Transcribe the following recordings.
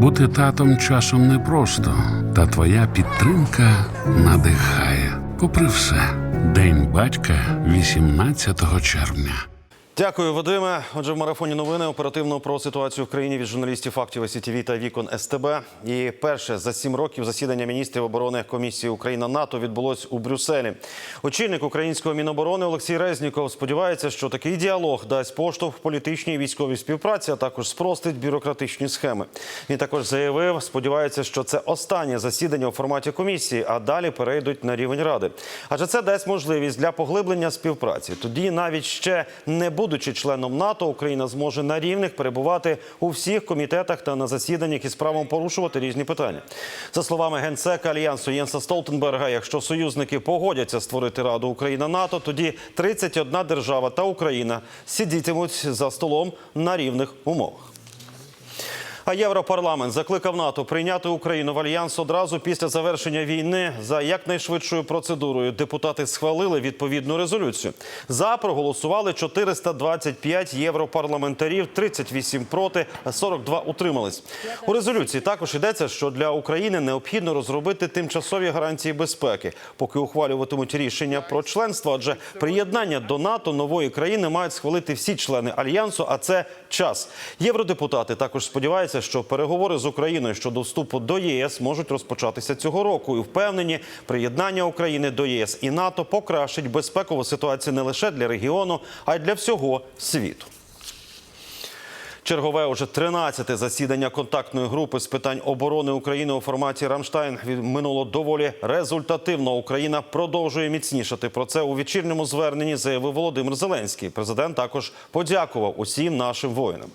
Бути татом часом непросто, та твоя підтримка надихає. Попри все, День батька 18 червня. Дякую, Вадиме. Отже, в марафоні новини оперативно про ситуацію в країні від журналістів фактів СІТВ та вікон СТБ. І перше за сім років засідання міністрів оборони комісії Україна НАТО відбулось у Брюсселі. Очільник українського міноборони Олексій Резніков сподівається, що такий діалог дасть поштовх політичній військовій співпраці, а також спростить бюрократичні схеми. Він також заявив, сподівається, що це останнє засідання у форматі комісії, а далі перейдуть на рівень ради. Адже це дасть можливість для поглиблення співпраці. Тоді, навіть ще не будучи членом НАТО, Україна зможе на рівних перебувати у всіх комітетах та на засіданнях із правом порушувати різні питання. За словами генсека альянсу Єнса Столтенберга, якщо союзники погодяться створити Раду Україна НАТО, тоді 31 держава та Україна сидітимуть за столом на рівних умовах. А Європарламент закликав НАТО прийняти Україну в альянс одразу після завершення війни за якнайшвидшою процедурою. Депутати схвалили відповідну резолюцію. За проголосували 425 європарламентарів, 38 проти, 42 утримались. У резолюції також йдеться, що для України необхідно розробити тимчасові гарантії безпеки, поки ухвалюватимуть рішення про членство. Адже приєднання до НАТО нової країни мають схвалити всі члени альянсу. А це час. Євродепутати також сподіваються, що переговори з Україною щодо вступу до ЄС можуть розпочатися цього року. І впевнені, приєднання України до ЄС і НАТО покращить безпекову ситуацію не лише для регіону, а й для всього світу. Чергове уже 13-те засідання контактної групи з питань оборони України у форматі Рамштайн минуло доволі результативно. Україна продовжує міцнішати. Про це у вечірньому зверненні заявив Володимир Зеленський. Президент також подякував усім нашим воїнам.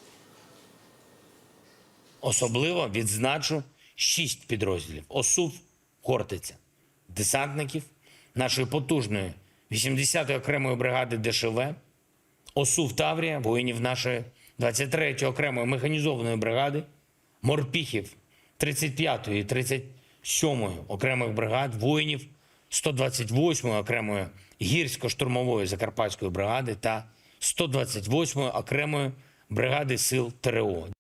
Особливо відзначу шість підрозділів: ОСУВ Хортиця, десантників нашої потужної 80-ї окремої бригади ДШВ, ОСУВ Таврія, воїнів нашої 23-ї окремої механізованої бригади, морпіхів 35-ї і 37-ї окремих бригад, воїнів 128-ї окремої гірсько-штурмової закарпатської бригади та 128-ї окремої бригади сил ТРО.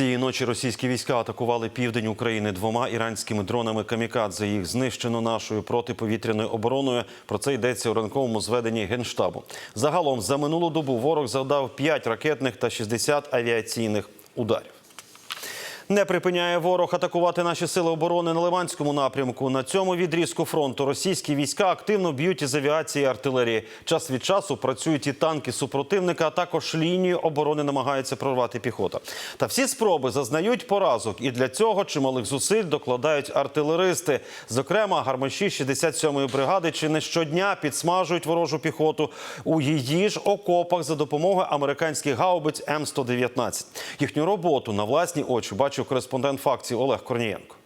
Цієї ночі російські війська атакували південь України двома іранськими дронами камікадзе. Їх знищено нашою протиповітряною обороною. Про це йдеться у ранковому зведенні генштабу. Загалом за минулу добу ворог завдав 5 ракетних та 60 авіаційних ударів. Не припиняє ворог атакувати наші сили оборони на Лиманському напрямку. На цьому відрізку фронту російські війська активно б'ють із авіації і артилерії. Час від часу працюють і танки супротивника, а також лінію оборони намагається прорвати піхота. Та всі спроби зазнають поразок, і для цього чималих зусиль докладають артилеристи. Зокрема, гармаші 67-ї бригади чи не щодня підсмажують ворожу піхоту у її ж окопах за допомогою американських гаубиць М119. Їхню роботу на власні очі бачив кореспондент факції Олег Корнієнко.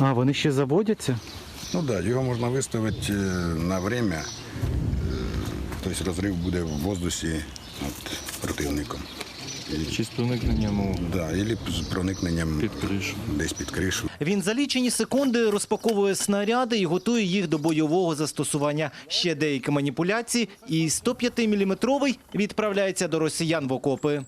А, вони ще заводяться? Ну так, да, його можна виставити е, на время, е, тобто розрив буде в воздусі над противником. Чи з проникненням у Да, або з проникненням під кришу. десь під кришу. Він за лічені секунди розпаковує снаряди і готує їх до бойового застосування. Ще деякі маніпуляції, і 105-мм відправляється до росіян в окопи.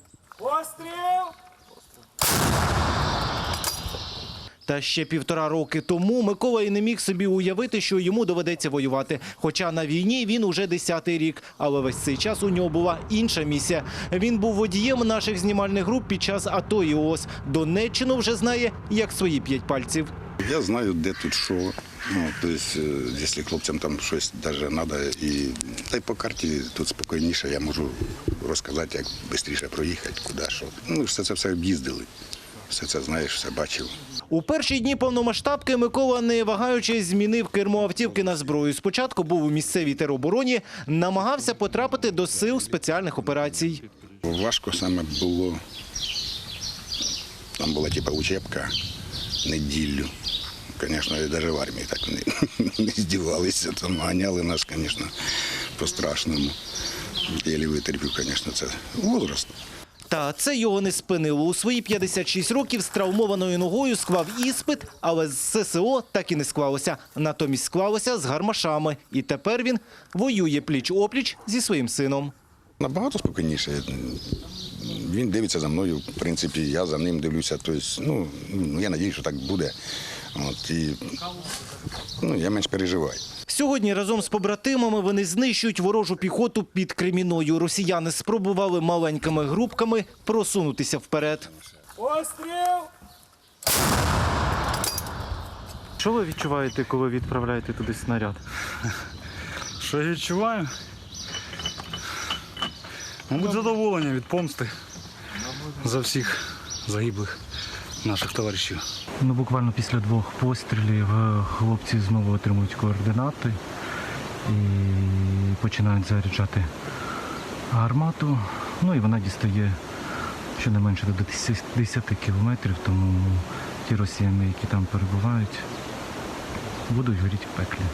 Та ще півтора роки тому Микола і не міг собі уявити, що йому доведеться воювати. Хоча на війні він уже десятий рік. Але весь цей час у нього була інша місія. Він був водієм наших знімальних груп під час АТО і ООС. Донеччину вже знає як свої п'ять пальців. Я знаю, де тут що. Ну, тобто, е, якщо хлопцям там щось навіть треба, і та й по карті тут спокійніше, я можу розказати, як швидше проїхати, куди що. Ну, все це все об'їздили. Все це знаєш, все бачив. У перші дні повномасштабки Микола, не вагаючись, змінив кермо автівки на зброю. Спочатку був у місцевій теробороні, намагався потрапити до сил спеціальних операцій. Важко саме було. Там була типа учебка неділю. Звісно, і навіть в армії так не, не здівалися. Там ганяли нас, звісно, по-страшному. Єлі витерпів, звісно, це возраст. Та це його не спинило. У свої 56 років з травмованою ногою склав іспит, але з ССО так і не склалося. Натомість склалося з гармашами. І тепер він воює пліч-опліч зі своїм сином. Набагато спокійніше. Він дивиться за мною, в принципі, я за ним дивлюся. Тобто, ну, ну, я сподіваюся, що так буде. От, і, ну, я менш переживаю. Сьогодні разом з побратимами вони знищують ворожу піхоту під Креміною. Росіяни спробували маленькими групками просунутися вперед. Що ви відчуваєте, коли відправляєте туди снаряд? Що я відчуваю? Мабуть, задоволення від помсти за всіх загиблих наших товаришів. Ну, буквально після двох пострілів е, хлопці знову отримують координати і починають заряджати гармату. Ну і вона дістає щонайменше до 10 10 кілометрів, тому ті росіяни, які там перебувають, будуть горіти в пеклі.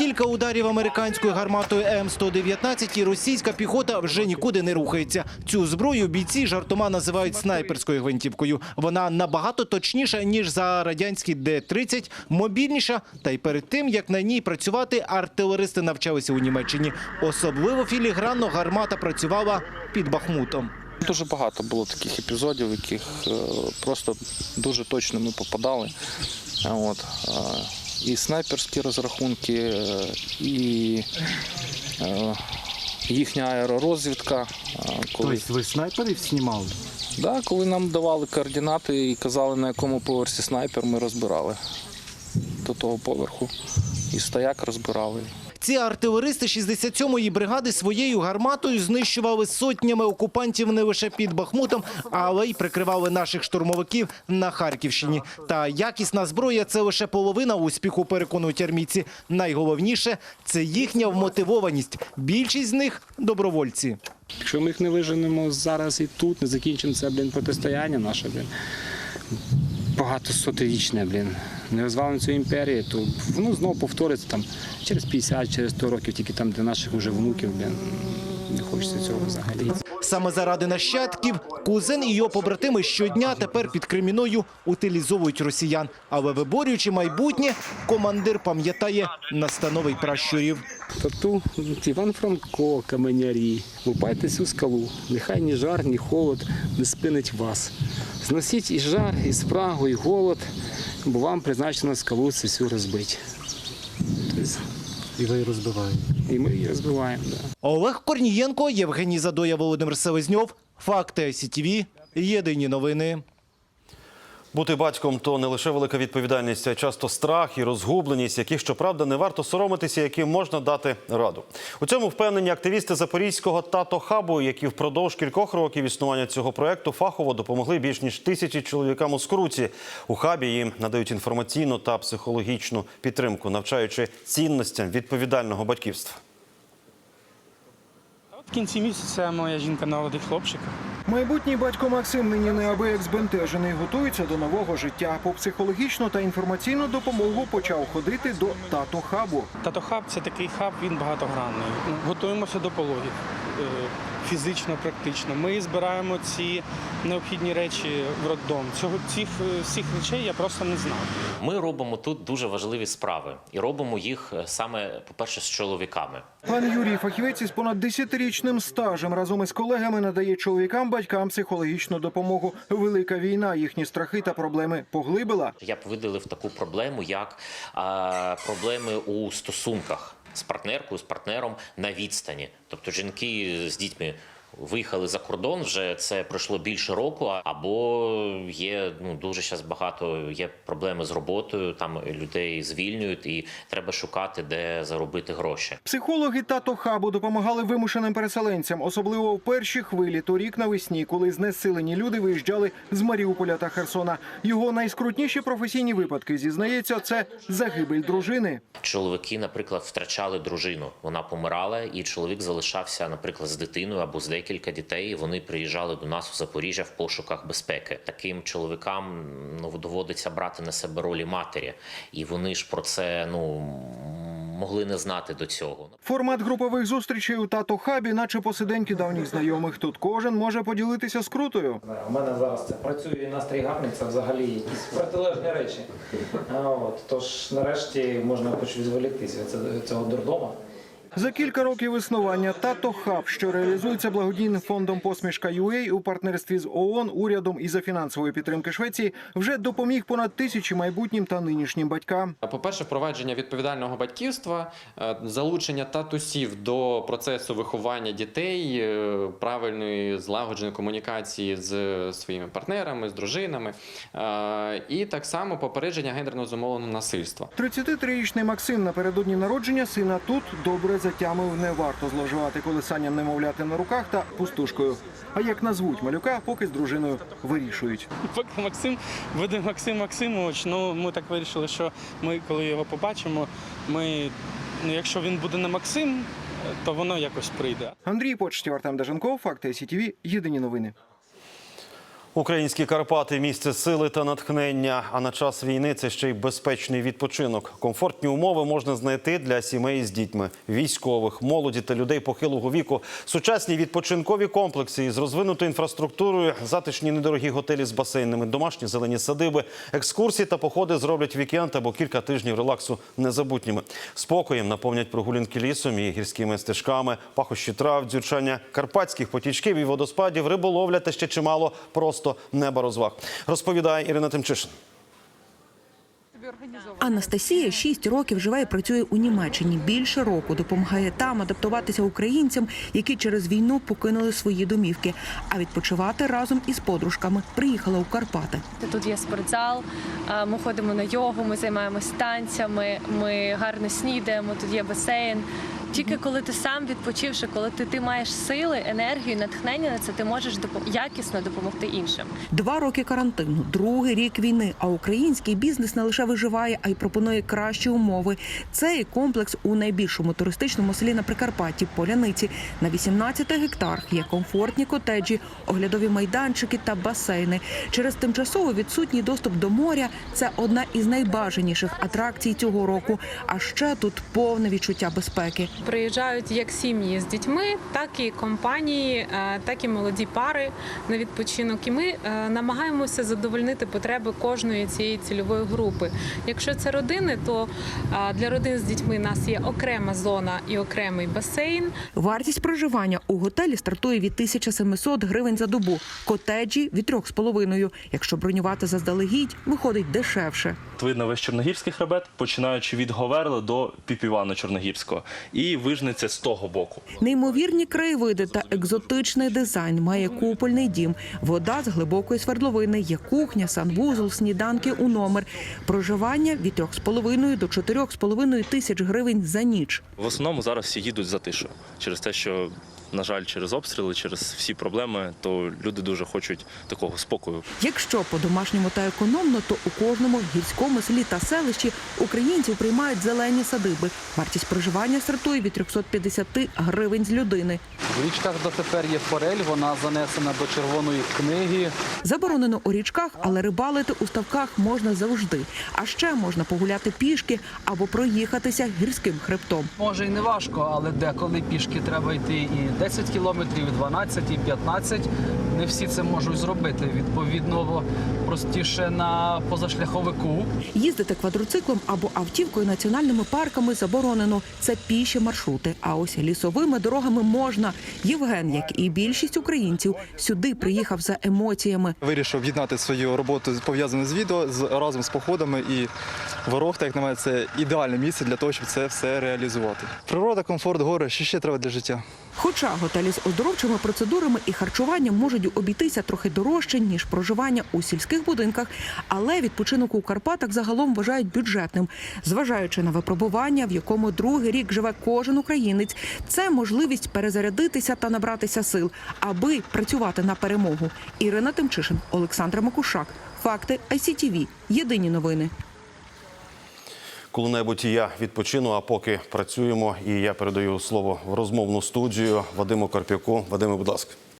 Кілька ударів американською гарматою М119 і російська піхота вже нікуди не рухається. Цю зброю бійці жартома називають снайперською гвинтівкою. Вона набагато точніша ніж за радянський Д-30, мобільніша. Та й перед тим як на ній працювати, артилеристи навчалися у Німеччині. Особливо філігранно гармата працювала під Бахмутом. Дуже багато було таких епізодів, в яких е, просто дуже точно ми попадали. От, е, і снайперські розрахунки, е, і е, їхня аеророзвідка. е, Коли, Тобто ви снайперів знімали? да, коли нам давали координати і казали, на якому поверсі снайпер, ми розбирали до того поверху. І стояк розбирали. Ці артилеристи 67-ї бригади своєю гарматою знищували сотнями окупантів не лише під Бахмутом, але й прикривали наших штурмовиків на Харківщині. Та якісна зброя це лише половина успіху, переконують армійці. Найголовніше це їхня вмотивованість. Більшість з них добровольці. Якщо ми їх не виженемо зараз і тут, не закінчимо це блін, протистояння наше, блін, багатосотирічне, блін, не розвалимо цю імперію, то воно знову повториться там через 50, через 100 років, тільки там для наших уже внуків, блін, не хочеться цього взагалі. Саме заради нащадків кузен і його побратими щодня тепер під Креміною утилізовують росіян. Але виборюючи майбутнє, командир пам'ятає настанови й пращурів. Тату Іван Франко, каменярі, лупайтесь у скалу, нехай ні жар, ні холод не спинить вас. Зносіть і жар, і спрагу, і голод, бо вам призначено скалу цю. Тобто, І ви розбиваєте. і ми її розбиваємо. Да. Олег Корнієнко, Євгеній Задоя, Володимир Селезньов. Факти СІТВ. Єдині новини. Бути батьком то не лише велика відповідальність, а часто страх і розгубленість, яких, щоправда, не варто соромитися, яким можна дати раду. У цьому впевнені активісти запорізького тато хабу, які впродовж кількох років існування цього проекту фахово допомогли більш ніж тисячі чоловікам у скруці. У хабі їм надають інформаційну та психологічну підтримку, навчаючи цінностям відповідального батьківства. В кінці місяця моя жінка народить хлопчика. Майбутній батько Максим нині неабияк збентежений, готується до нового життя. По психологічну та інформаційну допомогу почав ходити до тато хабу. Тато хаб це такий хаб, він багатогранний. Готуємося до пологів е, фізично, практично. Ми збираємо ці необхідні речі в роддом. Цього цих е, всіх речей я просто не знав. Ми робимо тут дуже важливі справи і робимо їх е, саме, по-перше, з чоловіками. Пан Юрій, фахівець із понад 10-річним стажем, разом із колегами надає чоловікам батькам психологічну допомогу. Велика війна, їхні страхи та проблеми поглибила. Я б виділив таку проблему, як а, проблеми у стосунках з партнеркою, з партнером на відстані. Тобто жінки з дітьми. Виїхали за кордон, вже це пройшло більше року, або є ну дуже зараз багато є проблеми з роботою. Там людей звільнюють, і треба шукати, де заробити гроші. Психологи тато хабу допомагали вимушеним переселенцям, особливо в перші хвилі торік навесні, коли знесилені люди виїжджали з Маріуполя та Херсона. Його найскрутніші професійні випадки зізнається, це загибель дружини. Чоловіки, наприклад, втрачали дружину. Вона помирала, і чоловік залишався, наприклад, з дитиною або з декілька дітей. І вони приїжджали до нас у Запоріжжя в пошуках безпеки. Таким чоловікам ну доводиться брати на себе ролі матері, і вони ж про це ну могли не знати до цього. Формат групових зустрічей у тато хабі, наче посиденьки давніх знайомих. Тут кожен може поділитися скрутою. У мене зараз це працює настрій гарний, це взагалі якісь протилежні речі. А От, тож нарешті можна хоч відволіктися від цього дурдома За кілька років існування тато хаб, що реалізується благодійним фондом Посмішка UA у партнерстві з ООН, урядом і за фінансової підтримки Швеції, вже допоміг понад тисячі майбутнім та нинішнім батькам. По-перше, впровадження відповідального батьківства, е, залучення татусів до процесу виховання дітей, е, правильної злагодженої комунікації з своїми партнерами, з дружинами, е, і так само попередження гендерно зумовленого насильства. 33-річний Максим напередодні народження сина тут добре затямив. Не варто зловживати колесанням немовляти на руках та пустушкою. А як назвуть малюка, поки з дружиною вирішують. Поки Максим буде Максим Максимович. Ну ми так вирішили, що ми, коли його побачимо, ми ну, якщо він буде не Максим, то воно якось прийде. Андрій Почтів, Артем Даженков, Факти СІТВ, Єдині новини. Українські Карпати місце сили та натхнення. А на час війни це ще й безпечний відпочинок. Комфортні умови можна знайти для сімей з дітьми, військових, молоді та людей похилого віку. Сучасні відпочинкові комплекси із розвинутою інфраструктурою, затишні недорогі готелі з басейнами, домашні зелені садиби, екскурсії та походи зроблять вікенд або кілька тижнів релаксу незабутніми. Спокоєм наповнять прогулянки лісом і гірськими стежками, пахощі трав, дзюрчання карпатських потічків і водоспадів, риболовля та ще чимало просто неба розваг. Розповідає Ірина Тимчишин. Анастасія 6 років живе і працює у Німеччині. Більше року допомагає там адаптуватися українцям, які через війну покинули свої домівки. А відпочивати разом із подружками приїхала у Карпати. Тут є спортзал, ми ходимо на йогу, ми займаємося танцями, ми гарно снідаємо, тут є басейн. Тільки коли ти сам відпочивши, коли ти, ти маєш сили, енергію, натхнення на це, ти можеш якісно допомогти іншим. Два роки карантину, другий рік війни. А український бізнес не лише виживає, а й пропонує кращі умови. Цей комплекс у найбільшому туристичному селі на Прикарпатті Поляниці на 18 гектарах є комфортні котеджі, оглядові майданчики та басейни. Через тимчасово відсутній доступ до моря це одна із найбажаніших атракцій цього року. А ще тут повне відчуття безпеки. Приїжджають як сім'ї з дітьми, так і компанії, е, так і молоді пари на відпочинок. І ми е, намагаємося задовольнити потреби кожної цієї цільової групи. Якщо це родини, то е, для родин з дітьми у нас є окрема зона і окремий басейн. Вартість проживання у готелі стартує від 1700 гривень за добу. Котеджі від 3,5. Якщо бронювати заздалегідь, виходить дешевше. Видно весь Чорногірський хребет, починаючи від Говерли до Піпівана Чорногірського. І вижниця з того боку. Неймовірні краєвиди та екзотичний дизайн має купольний дім, вода з глибокої свердловини, є кухня, санвузол, сніданки у номер. Проживання від 3,5 до 4,5 тисяч гривень за ніч. В основному зараз всі їдуть за тишою. Через те, що, на жаль, через обстріли, через всі проблеми, то люди дуже хочуть такого спокою. Якщо по-домашньому та економно, то у кожному гірському селі та селищі українців приймають зелені садиби. Вартість проживання стартує від 350 гривень з людини. В річках дотепер є форель, вона занесена до червоної книги. Заборонено у річках, але рибалити у ставках можна завжди. А ще можна погуляти пішки або проїхатися гірським хребтом. Може і не важко, але деколи пішки треба йти і 10 кілометрів, і 12, і 15. Не всі це можуть зробити. Відповідно, простіше на позашляховику. Їздити квадроциклом або автівкою національними парками заборонено. Це піші маршрути. А ось лісовими дорогами можна. Євген, як і більшість українців, сюди приїхав за емоціями. Вирішив об'єднати свою роботу пов'язану з відео з разом з походами і ворогта, як на мене, це ідеальне місце для того, щоб це все реалізувати. Природа, комфорт, гори, що ще треба для життя. Хоча готелі з оздоровчими процедурами і харчуванням можуть обійтися трохи дорожче ніж проживання у сільських будинках, але відпочинок у Карпатах загалом вважають бюджетним, зважаючи на випробування, в якому другий рік живе кожен українець. Це можливість перезарядитися та набратися сил, аби працювати на перемогу. Ірина Тимчишин, Олександр Макушак. Факти ICTV. Єдині новини. Коли-небудь і я відпочину, а поки працюємо, і я передаю слово в розмовну студію Вадиму Карп'яку. Вадиме, будь ласка.